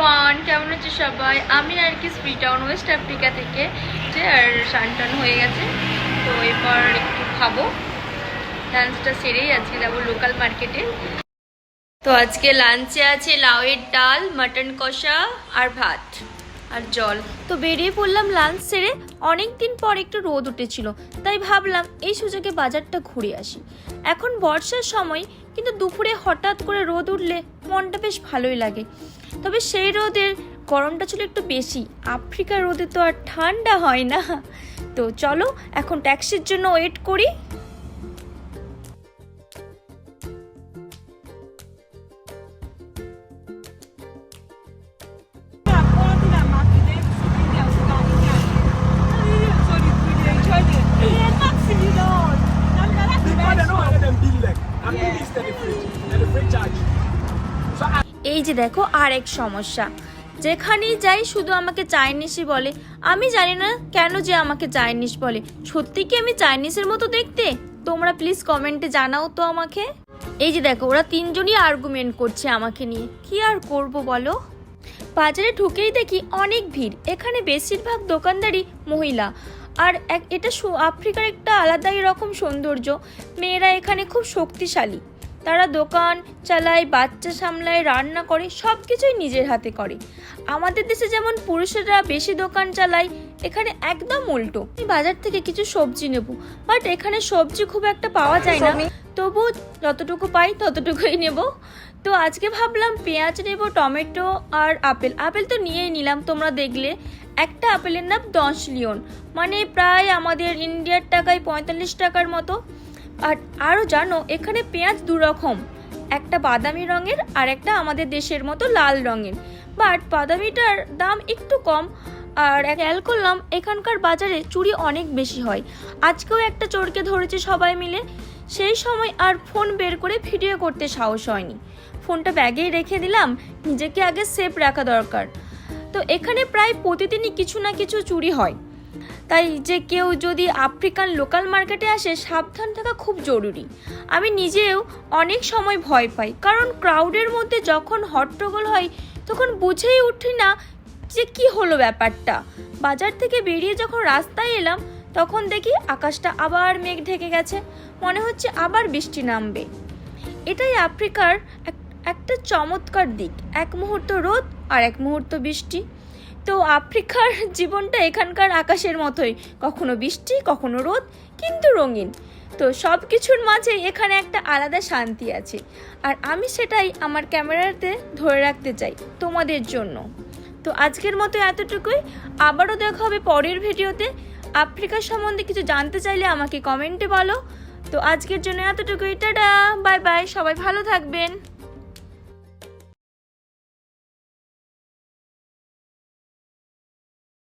Everyone কেমন আছে সবাই? আমি আর কি টাউন ওয়েস্ট আফ্রিকা থেকে, যে আর টান হয়ে গেছে, তো এরপর একটু খাব। লাঞ্চটা সেরেই আজকে যাব লোকাল মার্কেটে তো আজকে লাঞ্চে আছে লাউয়ের ডাল মাটন কষা আর ভাত আর জল। তো বেরিয়ে পড়লাম লাঞ্চ সেরে অনেক দিন পর একটু রোদ উঠেছিল, তাই ভাবলাম এই সুযোগে বাজারটা ঘুরে আসি। এখন বর্ষার সময়, কিন্তু দুপুরে হঠাৎ করে রোদ উঠলে মনটা বেশ ভালোই লাগে। তবে সেই রোদের গরমটা ছিল একটু বেশি। আফ্রিকার রোদে তো আর ঠান্ডা হয় না। তো চলো, এখন ট্যাক্সির জন্য ওয়েট করি। এই যে দেখো আর এক সমস্যা। যেখানেই যাই শুধু আমাকে চাইনিজই বলে। আমি জানি না কেন যে আমাকে চাইনিজ বলে। সত্যি কি আমি চাইনিজের মতো দেখতে? তোমরা প্লিজ কমেন্টে জানাও তো আমাকে। এই যে দেখো, ওরা তিনজনই আর্গুমেন্ট করছে আমাকে নিয়ে। কি আর করব বলো? বাজারে ঢুকেই দেখি অনেক ভিড়। এখানে বেশিরভাগ দোকানদারই মহিলা। আর এক, এটা আফ্রিকার একটা আলাদাই রকম সৌন্দর্য। মেয়েরা এখানে খুব শক্তিশালী। তারা দোকান চালায় বাচ্চা সামলায় রান্না করে সব কিছুই নিজের হাতে করে। আমাদের দেশে যেমন পুরুষেরা বেশি দোকান চালায় এখানে একদম উল্টো। আমি বাজার থেকে কিছু সবজি নেব বাট এখানে সবজি খুব একটা পাওয়া যায় না। তবু যতটুকু পাই ততটুকুই নেব। তো আজকে ভাবলাম পেঁয়াজ নেব টমেটো আর আপেল। আপেল তো নিয়েই নিলাম তোমরা দেখলে। একটা আপেলের নাম দশ লিওন। মানে প্রায় আমাদের ইন্ডিয়ার টাকায় পঁয়তাল্লিশ টাকার মতো। আর আরও জানো, এখানে পেঁয়াজ দু রকম। একটা বাদামি রঙের আর একটা আমাদের দেশের মতো লাল রঙের। বাট বাদামিটার দাম একটু কম। আর খেয়াল করলাম, এখানকার বাজারে চুরি অনেক বেশি হয়। আজকেও একটা চোরকে ধরেছে সবাই মিলে। সেই সময় আর ফোন বের করে ভিডিও করতে সাহস হয়নি। ফোনটা ব্যাগেই রেখে দিলাম, নিজেকে আগে সেফ রাখা দরকার। তো এখানে প্রায় প্রতিদিনই কিছু না কিছু চুরি হয়। তাই যে কেউ যদি আফ্রিকান লোকাল মার্কেটে আসে, সাবধান থাকা খুব জরুরি। আমি নিজেও অনেক সময় ভয় পাই, কারণ ক্রাউডের মধ্যে যখন হট্টগোল হয়, তখন বুঝেই উঠি না যে কি হলো ব্যাপারটা। বাজার থেকে বেরিয়ে যখন রাস্তায় এলাম, তখন দেখি আকাশটা আবার মেঘ ঢেকে গেছে, মনে হচ্ছে আবার বৃষ্টি নামবে। এটাই আফ্রিকার এক- একটা চমৎকার দিক, এক মুহূর্ত রোদ আর এক মুহূর্ত বৃষ্টি। তো আফ্রিকার জীবনটা এখানকার আকাশের মতোই। কখনো বৃষ্টি, কখনো রোদ, কিন্তু রঙিন। তো সব কিছুর মাঝে এখানে একটা আলাদা শান্তি আছে। আর আমি সেটাই আমার ক্যামেরাতে ধরে রাখতে চাই তোমাদের জন্য। তো আজকের মতো এতটুকুই। আবারও দেখা হবে পরের ভিডিওতে। আফ্রিকা সম্বন্ধে কিছু জানতে চাইলে আমাকে কমেন্টে বলো। তো আজকের জন্য এতটুকুই। টাটা, বাই বাই, সবাই ভালো থাকবেন।